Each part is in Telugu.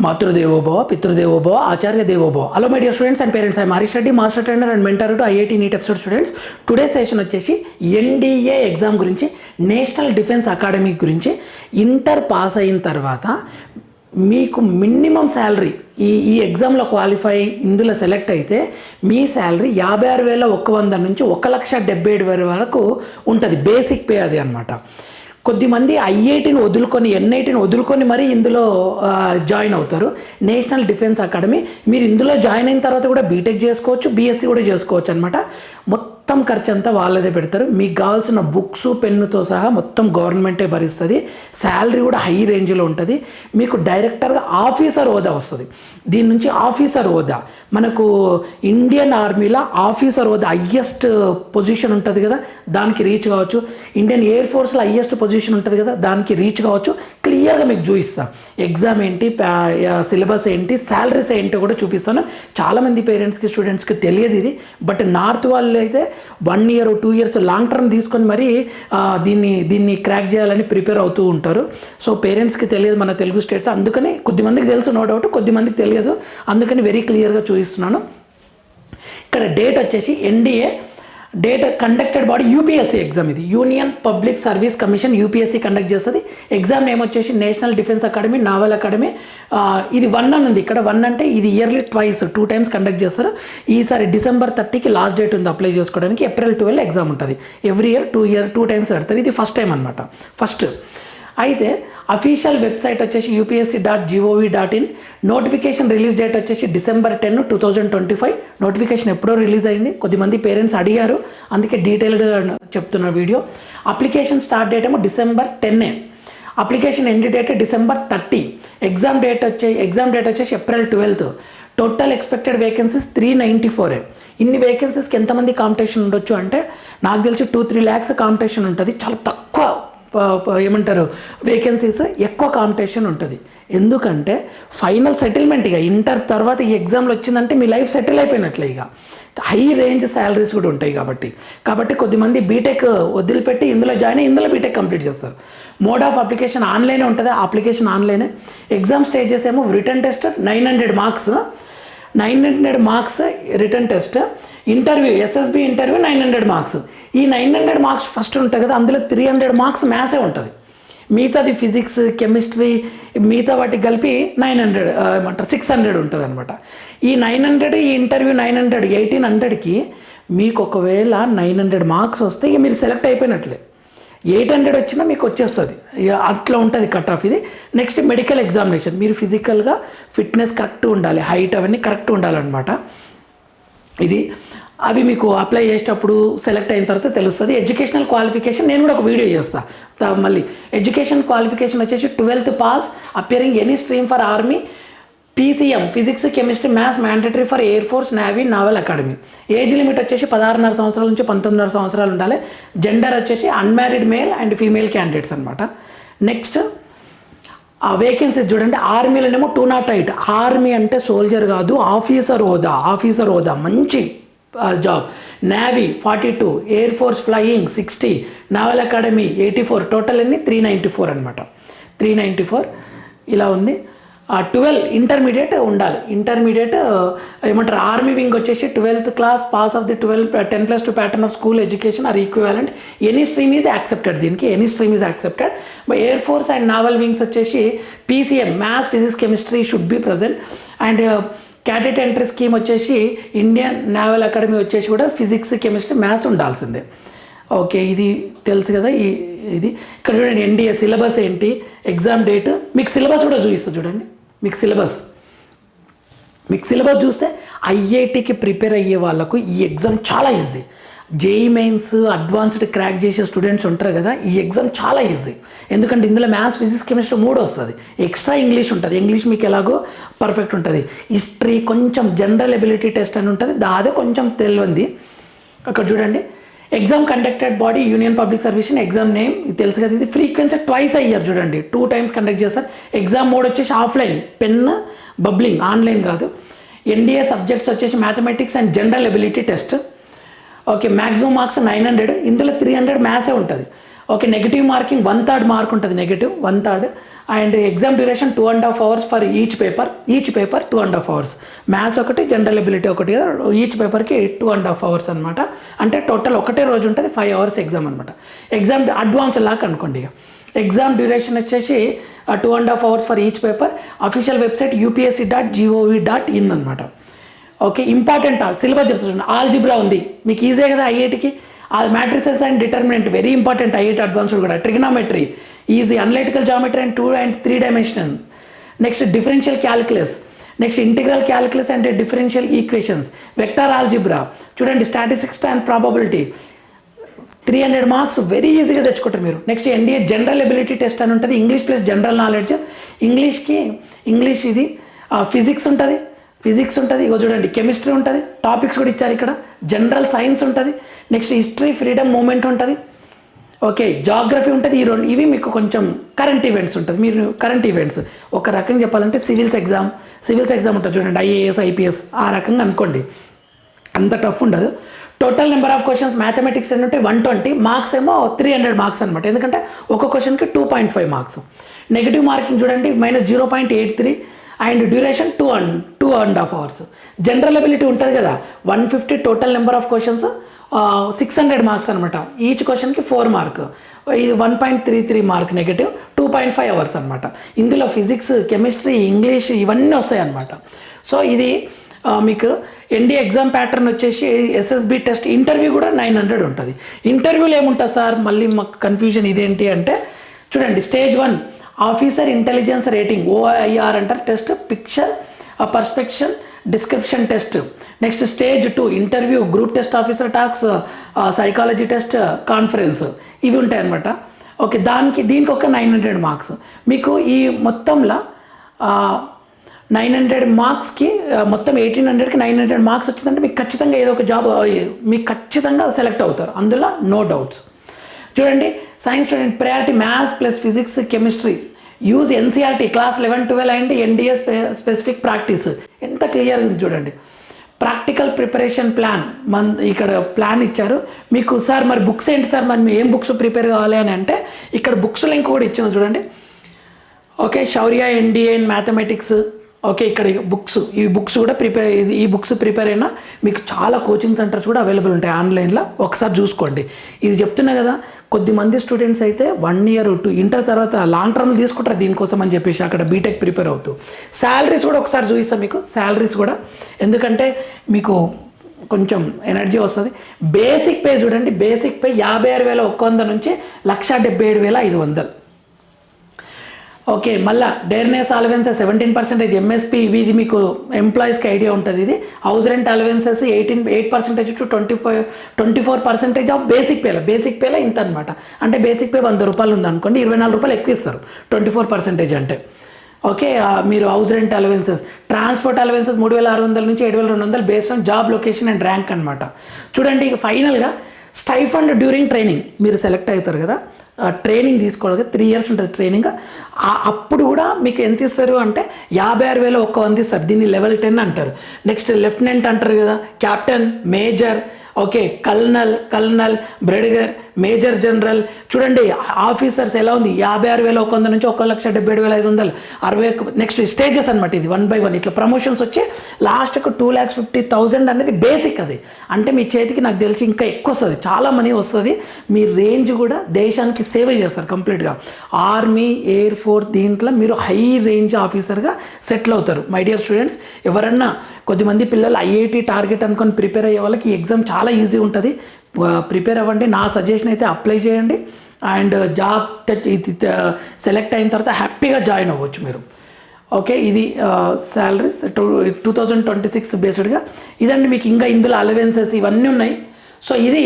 మాతృదేవోభవ పితృదేవోభవ ఆచార్య దేవోభవ hello my dear students and parents I Mareesh Reddy master trainer and mentor to IIT NEET episode students today session వచ్చేసి ఎన్డీఏ ఎగ్జామ్ గురించి నేషనల్ డిఫెన్స్ అకాడమీ గురించి. ఇంటర్ పాస్ అయిన తర్వాత మీకు మినిమం శాలరీ ఈ ఈ ఎగ్జామ్లో క్వాలిఫై ఇందులో సెలెక్ట్ అయితే మీ శాలరీ యాభై ఆరు వేల ఒక్క వంద నుంచి ఒక లక్ష డెబ్బై ఏడు వేల వరకు ఉంటుంది. బేసిక్ పే అది అనమాట కొద్దిమంది ఐఐటిని వదులుకొని ఎన్ఐటిని వదులుకొని మరీ ఇందులో జాయిన్ అవుతారు. National Defence Academy. మీరు ఇందులో జాయిన్ అయిన తర్వాత కూడా బీటెక్ చేసుకోవచ్చు బీఎస్సీ కూడా చేసుకోవచ్చు అనమాట మొత్తం మొత్తం ఖర్చు అంతా వాళ్ళదే పెడతారు. మీకు కావాల్సిన బుక్స్ పెన్నుతో సహా మొత్తం గవర్నమెంటే భరిస్తుంది. శాలరీ కూడా హై రేంజ్లో ఉంటుంది. మీకు డైరెక్టర్గా ఆఫీసర్ హోదా వస్తుంది. దీని నుంచి ఆఫీసర్ హోదా. మనకు ఇండియన్ ఆర్మీలో ఆఫీసర్ హోదా హయ్యెస్ట్ పొజిషన్ ఉంటుంది కదా దానికి రీచ్ కావచ్చు. ఇండియన్ ఎయిర్ ఫోర్స్లో హయ్యెస్ట్ పొజిషన్ ఉంటుంది కదా దానికి రీచ్ కావచ్చు. క్లియర్గా మీకు చూపిస్తాను ఎగ్జామ్ ఏంటి సిలబస్ ఏంటి శాలరీస్ ఏంటో కూడా చూపిస్తాను. చాలామంది పేరెంట్స్కి స్టూడెంట్స్కి తెలియదు ఇది. బట్ నార్త్ వాళ్ళు అయితే one year two years long term తీసుకొని మరీ దీన్ని దీన్ని క్రాక్ చేయాలని ప్రిపేర్ అవుతూ ఉంటారు. సో పేరెంట్స్కి తెలియదు మన తెలుగు స్టేట్స్. అందుకని కొద్దిమందికి తెలుసు నో డౌట్. కొద్దిమందికి తెలియదు. అందుకని వెరీ క్లియర్గా చూపిస్తున్నాను. ఇక్కడ డేట్ వచ్చేసి NDA data conducted body UPSC exam ఇది. Union Public Service Commission UPSC conduct చేస్తుంది. ఎగ్జామ్ నేమ్ వచ్చేసి National Defence Academy Naval Academy ఇది వన్ అని ఉంది. ఇక్కడ వన్ అంటే ఇది yearly twice two times conduct చేస్తారు. ఈసారి డిసెంబర్ థర్టీకి లాస్ట్ డేట్ ఉంది అప్లై చేసుకోవడానికి. ఏప్రిల్ ట్వెల్వ్ ఎగ్జామ్ ఉంటుంది. Every year two year two times పెడతారు. ఇది ఫస్ట్ టైం అనమాట ఫస్ట్ అయితే అఫీషియల్ వెబ్సైట్ వచ్చేసి UPSC dot gov dot in notification release date వచ్చేసి December ten two thousand twenty five notification ఎప్పుడో రిలీజ్ అయింది. కొద్దిమంది పేరెంట్స్ అడిగారు. అందుకే డీటెయిల్డ్గా చెప్తున్న వీడియో. అప్లికేషన్ స్టార్ట్ డేట్ ఏమో December టెన్నే application end date December thirty exam date వచ్చే ఎగ్జామ్ డేట్ వచ్చేసి April twelfth total expected vacancies three ninety ఫోరే ఇన్ని వేకెన్సీస్కి ఎంతమంది కాంపిటీషన్ ఉండొచ్చు అంటే నాకు తెలిసి టూ త్రీ ల్యాక్స్ కాంపిటీషన్ ఉంటుంది. చాలా తక్కువ. ఏమంటారు వేకెన్సీస్ ఎక్కువ కాంపిటీషన్ ఉంటుంది. ఎందుకంటే ఫైనల్ సెటిల్మెంట్ ఇక ఇంటర్ తర్వాత ఈ ఎగ్జామ్లు వచ్చిందంటే మీ లైఫ్ సెటిల్ అయిపోయినట్లే ఇక హై రేంజ్ శాలరీస్ కూడా ఉంటాయి కాబట్టి. కాబట్టి కొద్దిమంది బీటెక్ వదిలిపెట్టి ఇందులో జాయిన్ అయ్యి ఇందులో బీటెక్ కంప్లీట్ చేస్తారు. మోడ్ ఆఫ్ అప్లికేషన్ ఆన్లైనే ఉంటుంది అప్లికేషన్ ఆన్లైనే ఎగ్జామ్ స్టేజెస్ ఏమో written test nine hundred marks nine hundred marks written test interview SSB interview nine hundred marks ఈ నైన్ హండ్రెడ్ మార్క్స్ ఫస్ట్ ఉంటాయి కదా అందులో త్రీ హండ్రెడ్ మార్క్స్ మ్యాథ్సే ఉంటుంది. మిగతాది ఫిజిక్స్ కెమిస్ట్రీ మిగతా వాటికి కలిపి నైన్ హండ్రెడ్ ఏమంటారు సిక్స్ హండ్రెడ్ ఉంటుంది అనమాట ఈ నైన్ హండ్రెడ్ ఈ ఇంటర్వ్యూ నైన్ హండ్రెడ్ ఎయిటీన్ హండ్రెడ్కి మీకు ఒకవేళ నైన్ హండ్రెడ్ మార్క్స్ వస్తే ఇక మీరు సెలెక్ట్ అయిపోయినట్లే. ఎయిట్ హండ్రెడ్ వచ్చినా మీకు వచ్చేస్తుంది. ఇక అట్లా ఉంటుంది కట్ ఆఫ్ ఇది. నెక్స్ట్ మెడికల్ ఎగ్జామినేషన్ మీరు ఫిజికల్గా ఫిట్నెస్ కరెక్ట్ ఉండాలి హైట్ అవన్నీ కరెక్ట్ ఉండాలన్నమాట. ఇది అవి మీకు అప్లై చేసేటప్పుడు సెలెక్ట్ అయిన తర్వాత తెలుస్తుంది. ఎడ్యుకేషనల్ క్వాలిఫికేషన్ నేను కూడా ఒక వీడియో చేస్తాను మళ్ళీ ఎడ్యుకేషన్ క్వాలిఫికేషన్ వచ్చేసి twelfth pass appearing any stream for army PCM physics chemistry maths mandatory for air force navy naval academy age limit వచ్చేసి పదహారున్నర సంవత్సరాల నుంచి పంతొమ్మిదిన్నర సంవత్సరాలు ఉండాలి. జెండర్ వచ్చేసి unmarried male and female candidates అనమాట నెక్స్ట్ ఆ వేకెన్సీస్ చూడండి. ఆర్మీలోనేమో టూ నాట్ ఎయిట్ ఆర్మీ అంటే సోల్జర్ కాదు ఆఫీసర్ హోదా ఆఫీసర్ హోదా. మంచి job navy forty two air force flying sixty naval academy eighty four total అన్ని త్రీ నైంటీ ఫోర్ అనమాట త్రీ నైంటీ ఫోర్ ఇలా ఉంది. ట్వెల్వ్ ఇంటర్మీడియట్ ఉండాలి. ఇంటర్మీడియట్ ఏమంటారు ఆర్మీ వింగ్ వచ్చేసి twelfth class pass of the twelve ten plus two pattern of school education or equivalent any stream is accepted దీనికి any stream is accepted air force and naval wings వచ్చేసి PCM maths physics chemistry should be present and cadet entry scheme వచ్చేసి ఇండియన్ నావల్ అకాడమీ వచ్చేసి కూడా ఫిజిక్స్ కెమిస్ట్రీ మ్యాథ్స్ ఉండాల్సిందే. ఓకే ఇది తెలుసు కదా ఈ ఇది. ఇక్కడ చూడండి ఎన్డీఏ సిలబస్ ఏంటి ఎగ్జామ్ డేట్. మీకు సిలబస్ కూడా చూపిస్తుంది చూడండి. మీకు సిలబస్. మీకు సిలబస్ చూస్తే ఐఐటికి ప్రిపేర్ అయ్యే వాళ్ళకు ఈ ఎగ్జామ్ చాలా easy. JEE mains advanced crack చేసే స్టూడెంట్స్ ఉంటారు కదా ఈ ఎగ్జామ్ చాలా ఈజీ ఎందుకంటే ఇందులో మ్యాథ్స్ ఫిజిక్స్ కెమిస్ట్రీ మూడు వస్తుంది. ఎక్స్ట్రా ఇంగ్లీష్ ఉంటుంది. ఇంగ్లీష్ మీకు ఎలాగో పర్ఫెక్ట్ ఉంటుంది. హిస్టరీ కొంచెం జనరల్ ఎబిలిటీ టెస్ట్ అని ఉంటుంది. దాదే కొంచెం తెలియంది అక్కడ చూడండి. Exam conducted body union public service exam name తెలుసు కదా ఇది ఫ్రీక్వెన్సీ ట్వైస్ అయ్యారు చూడండి. టూ టైమ్స్ కండక్ట్ చేస్తారు. ఎగ్జామ్ మోడ్ వచ్చేసి ఆఫ్లైన్ పెన్ బబ్లింగ్ ఆన్లైన్ కాదు. ఎన్డీఏ సబ్జెక్ట్స్ వచ్చేసి mathematics and general ability test okay maximum marks nine hundred ఇందులో త్రీ హండ్రెడ్ మ్యాథ్సే ఉంటుంది. Okay negative marking one third mark ఉంటుంది negative one third and exam duration two and half hours for each paper each paper two and half hours maths ఒకటి జనరల్ ఎబిలిటీ ఒకటి. ఈచ్ పేపర్కి టూ అండ్ హాఫ్ అవర్స్ అనమాట అంటే టోటల్ ఒకటే రోజు ఉంటుంది ఫైవ్ అవర్స్ ఎగ్జామ్ అనమాట ఎగ్జామ్ అడ్వాన్స్ లాగా అనుకోండి ఇక. ఎగ్జామ్ డ్యూరేషన్ వచ్చేసి two and half hours for each paper official website UPSC dot G O V dot in అనమాట ఓకే ఇంపార్టెంట్ సిలబస్ చెప్తున్నాను ఆల్జిబ్రా ఉంది. మీకు ఈజీ కదా ఐఐటికి? ఆ matrices and determinant very important IIT advanced కూడా. Trigonometry easy analytical geometry and two and three dimensions next differential calculus next integral calculus and differential equations vector algebra చూడండి statistics and probability three hundred marks very ఈజీగా తెచ్చుకుంటారు మీరు. Next NDA general ability test అని ఉంటుంది. ఇంగ్లీష్ ప్లస్ జనరల్ నాలెడ్జ్ ఇంగ్లీష్కి ఇంగ్లీష్ ఇది ఫిజిక్స్ ఉంటుంది. ఫిజిక్స్ ఉంటుంది ఇగో చూడండి కెమిస్ట్రీ ఉంటుంది టాపిక్స్ కూడా ఇచ్చారు ఇక్కడ. జనరల్ సైన్స్ ఉంటుంది నెక్స్ట్ హిస్టరీ ఫ్రీడమ్ మూమెంట్ ఉంటుంది. ఓకే జాగ్రఫీ ఉంటుంది ఈ రెండు ఇవి మీకు కొంచెం కరెంట్ ఈవెంట్స్ ఉంటుంది మీరు కరెంట్ ఈవెంట్స్. ఒక రకంగా చెప్పాలంటే సివిల్స్ ఎగ్జామ్ సివిల్స్ ఎగ్జామ్ ఉంటుంది చూడండి ఐఏఎస్ ఐపీఎస్ ఆ రకంగా అనుకోండి. అంత టఫ్ ఉండదు. Total number of questions mathematics ఏంటంటే వన్ ట్వంటీ మార్క్స్ ఏమో త్రీ హండ్రెడ్ మార్క్స్ అనమాట ఎందుకంటే ఒక క్వశ్చన్కి two point five marks negative marking చూడండి minus zero point eight three and duration two and two and half hours. General ability ఉంటుంది కదా one fifty total number of questions six hundred marks అనమాట ఈచ్ క్వశ్చన్కి ఫోర్ మార్క్ ఇది one point three three mark negative two point five hours అనమాట ఇందులో ఫిజిక్స్ కెమిస్ట్రీ ఇంగ్లీష్ ఇవన్నీ వస్తాయి అనమాట సో ఇది మీకు ఎన్డీ ఎగ్జామ్ ప్యాటర్న్ వచ్చేసి ఎస్ఎస్బి టెస్ట్ ఇంటర్వ్యూ కూడా నైన్ హండ్రెడ్ ఉంటుంది. ఇంటర్వ్యూలో ఏముంటుంది సార్? మళ్ళీ మాకు కన్ఫ్యూజన్ ఇదేంటి అంటే చూడండి stage one officer intelligence rating OIR అంటారు test picture perception description test. Next stage two interview group test officer tasks psychology test conference. ఇవి ఉంటాయి అనమాట ఓకే దానికి దీనికి ఒక నైన్ హండ్రెడ్ మార్క్స్. మీకు ఈ మొత్తంలో నైన్ హండ్రెడ్ మార్క్స్కి మొత్తం ఎయిటీన్ హండ్రెడ్కి నైన్ హండ్రెడ్ మార్క్స్ వచ్చిందంటే మీకు ఖచ్చితంగా ఏదో ఒక జాబ్ మీకు ఖచ్చితంగా సెలెక్ట్ అవుతారు. అందులో నో డౌట్స్. చూడండి science student priority maths plus physics chemistry use NCERT class eleven twelve and NDA specific practice ఎంత క్లియర్గా ఉంది చూడండి. ప్రాక్టికల్ ప్రిపరేషన్ ప్లాన్ మన ఇక్కడ ప్లాన్ ఇచ్చారు. మీకు సార్ మరి బుక్స్ ఏంటి సార్? మరి ఏం బుక్స్ ప్రిపేర్ కావాలి అని అంటే ఇక్కడ బుక్స్ లింక్ కూడా ఇచ్చాను చూడండి. Okay Shaurya NDA in mathematics okay ఇక్కడ బుక్స్ ఈ బుక్స్ కూడా ప్రిపేర్ ఇది ఈ బుక్స్ ప్రిపేర్ అయినా మీకు చాలా కోచింగ్ సెంటర్స్ కూడా అవైలబుల్ ఉంటాయి ఆన్లైన్లో. ఒకసారి చూసుకోండి. ఇది చెప్తున్నా కదా కొద్దిమంది స్టూడెంట్స్ అయితే వన్ ఇయర్ టూ ఇంటర్ తర్వాత లాంగ్ టర్మ్ తీసుకుంటారు దీనికోసం అని చెప్పేసి అక్కడ బీటెక్ ప్రిపేర్ అవుతూ. శాలరీస్ కూడా ఒకసారి చూపిస్తాం మీకు శాలరీస్ కూడా. ఎందుకంటే మీకు కొంచెం ఎనర్జీ వస్తుంది. బేసిక్ పే చూడండి బేసిక్ పే యాభై ఆరు వేల ఒక్క వంద నుంచి లక్ష డెబ్బై ఏడు వేల ఐదు వందలు. ఓకే మళ్ళా dearness allowances seventeen percentage MSP ఇది మీకు ఎంప్లాయీస్కి ఐడియా ఉంటుంది ఇది. House rent allowances eighteen eight percentage to twenty five twenty four percentage of basic పేలో బేసిక్ పేలో ఇంత అనమాట అంటే బేసిక్ పే వంద రూపాయలు ఉంది అనుకోండి ఇరవై నాలుగు రూపాయలు ఎక్కువ ఇస్తారు ట్వంటీ ఫోర్ పర్సెంటేజ్ అంటే. ఓకే మీరు house rent allowances transport allowances మూడు వేల ఆరు వందల నుంచి ఏడు వేల రెండు వందలు based on job location and rank అనమాట చూడండి ఇక ఫైనల్గా స్టైఫండ్ డ్యూరింగ్ ట్రైనింగ్. మీరు సెలెక్ట్ అవుతారు కదా? ట్రైనింగ్ తీసుకోవాలి త్రీ ఇయర్స్ ఉంటుంది ట్రైనింగ్. అప్పుడు కూడా మీకు ఎంత ఇస్తారు అంటే యాభై ఆరు వేల ఒక్క వంద ఇస్తారు. దీన్ని లెవెల్ టెన్ అంటారు. నెక్స్ట్ లెఫ్టినెంట్ అంటారు కదా? Captain major okay colonel colonel brigadier major general. చూడండి ఆఫీసర్స్ ఎలా ఉంది? యాభై ఆరు వేల ఒక వంద నుంచి ఒక లక్ష డెబ్బై ఏడు వేల ఐదు వందలు. అరవై నెక్స్ట్ స్టేజెస్ అనమాట ఇది వన్ బై వన్ ఇట్లా ప్రమోషన్స్ వచ్చి లాస్ట్కి టూ ల్యాక్స్ ఫిఫ్టీ థౌజండ్ అనేది బేసిక్ అది. అంటే మీ చేతికి నాకు తెలిసి ఇంకా ఎక్కువ వస్తుంది చాలా మనీ వస్తుంది. మీ రేంజ్ కూడా దేశానికి సేవ చేస్తారు కంప్లీట్గా ఆర్మీ ఎయిర్ ఫోర్స్ దీంట్లో మీరు హై రేంజ్ ఆఫీసర్గా సెటిల్ అవుతారు. మై డియర్ స్టూడెంట్స్ ఎవరన్నా కొద్దిమంది పిల్లలు ఐఐటి టార్గెట్ అనుకొని ప్రిపేర్ అయ్యే వాళ్ళకి ఎగ్జామ్ చాలా ఈజీ ఉంటుంది. ప్రిపేర్ అవ్వండి. నా సజెషన్ అయితే అప్లై చేయండి. అండ్ జాబ్ టచ్ సెలెక్ట్ అయిన తర్వాత హ్యాపీగా జాయిన్ అవ్వచ్చు మీరు. ఓకే ఇది salaries two two thousand twenty six బేస్డ్గా ఇదండి మీకు ఇంకా ఇందులో అలవెన్సెస్ ఇవన్నీ ఉన్నాయి. సో ఇది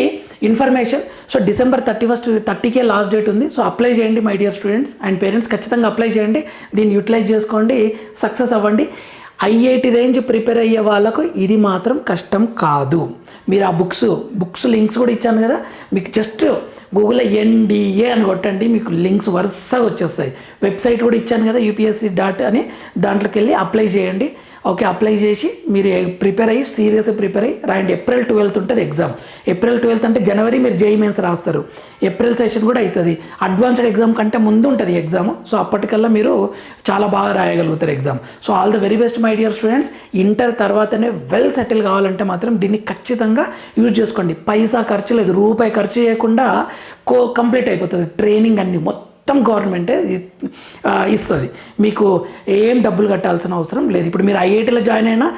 information so December thirty first థర్టీకే లాస్ట్ డేట్ ఉంది. సో అప్లై చేయండి my dear students and parents ఖచ్చితంగా అప్లై చేయండి. దీన్ని యూటిలైజ్ చేసుకోండి. సక్సెస్ అవ్వండి. ఐఐటి రేంజ్ ప్రిపేర్ అయ్యే వాళ్ళకు ఇది మాత్రం కష్టం కాదు. మీరు ఆ బుక్స్ బుక్స్ లింక్స్ కూడా ఇచ్చాను కదా మీకు జస్ట్ గూగుల్లో ఎన్డిఏ అని కొట్టండి మీకు లింక్స్ వరుసగా వచ్చేస్తాయి. వెబ్సైట్ కూడా ఇచ్చాను కదా యూపీఎస్సీ డాట్ అని దాంట్లోకి వెళ్ళి అప్లై చేయండి. ఓకే అప్లై చేసి మీరు ప్రిపేర్ అయ్యి సీరియస్గా ప్రిపేర్ అయ్యి రాయండి. ఏప్రిల్ ట్వెల్త్ ఉంటుంది ఎగ్జామ్. ఏప్రిల్ ట్వెల్త్ అంటే జనవరి మీరు జేఈ మెయిన్స్ రాస్తారు. ఏప్రిల్ సెషన్ కూడా అవుతుంది అడ్వాన్స్డ్ ఎగ్జామ్ కంటే ముందు ఉంటుంది ఎగ్జామ్. సో అప్పటికల్లా మీరు చాలా బాగా రాయగలుగుతారు exam. So all the very best my dear students. Inter తర్వాతనే వెల్ సెటిల్ కావాలంటే మాత్రం దీన్ని ఖచ్చితంగా యూజ్ చేసుకోండి. పైసా ఖర్చు లేదు. రూపాయి ఖర్చు చేయకుండా కో కంప్లీట్ అయిపోతుంది. ట్రైనింగ్ అన్ని మొత్తం గవర్నమెంటే ఇస్తుంది. మీకు ఏం డబ్బులు కట్టాల్సిన అవసరం లేదు. ఇప్పుడు మీరు ఐఐటీలో జాయిన్ అయినా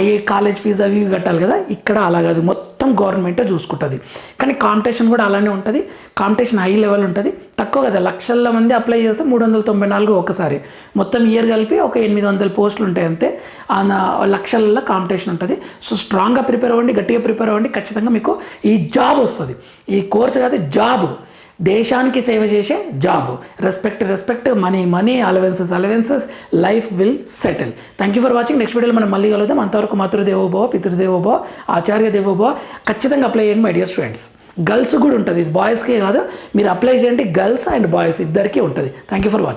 ఐఐ కాలేజ్ ఫీజు అవి ఇవి కట్టాలి కదా. ఇక్కడ అలా కాదు. మొత్తం గవర్నమెంటే చూసుకుంటుంది. కానీ కాంపిటీషన్ కూడా అలానే ఉంటుంది. కాంపిటీషన్ హై లెవెల్ ఉంటుంది. తక్కువ కదా లక్షల మంది అప్లై చేస్తే మూడు వందల తొంభై నాలుగు ఒకసారి. మొత్తం ఇయర్ కలిపి ఒక ఎనిమిది వందల పోస్టులు ఉంటాయి అంతే. ఆ లక్షల్లో కాంపిటీషన్ ఉంటుంది. సో స్ట్రాంగ్గా ప్రిపేర్ అవ్వండి గట్టిగా ప్రిపేర్ అవ్వండి. ఖచ్చితంగా మీకు ఈ జాబ్ వస్తుంది. ఈ కోర్సు కాదు జాబ్. దేశానికి సేవ చేసే job. Respect respect money money allowances allowances life will settle thank you for watching next వీడియోలో మనం మళ్ళీ కలుద్దాం. అంతవరకు మాతృదేవోభవ పితృదేవోభవ ఆచార్య దేవోభవ ఖచ్చితంగా అప్లై చేయండి మై డియర్ స్టూడెంట్స్ గర్ల్స్ కూడా ఉంటుంది. ఇది బాయ్స్కే కాదు మీరు అప్లై చేయండి గర్ల్స్ అండ్ బాయ్స్ ఇద్దరికీ ఉంటుంది. Thank you for watching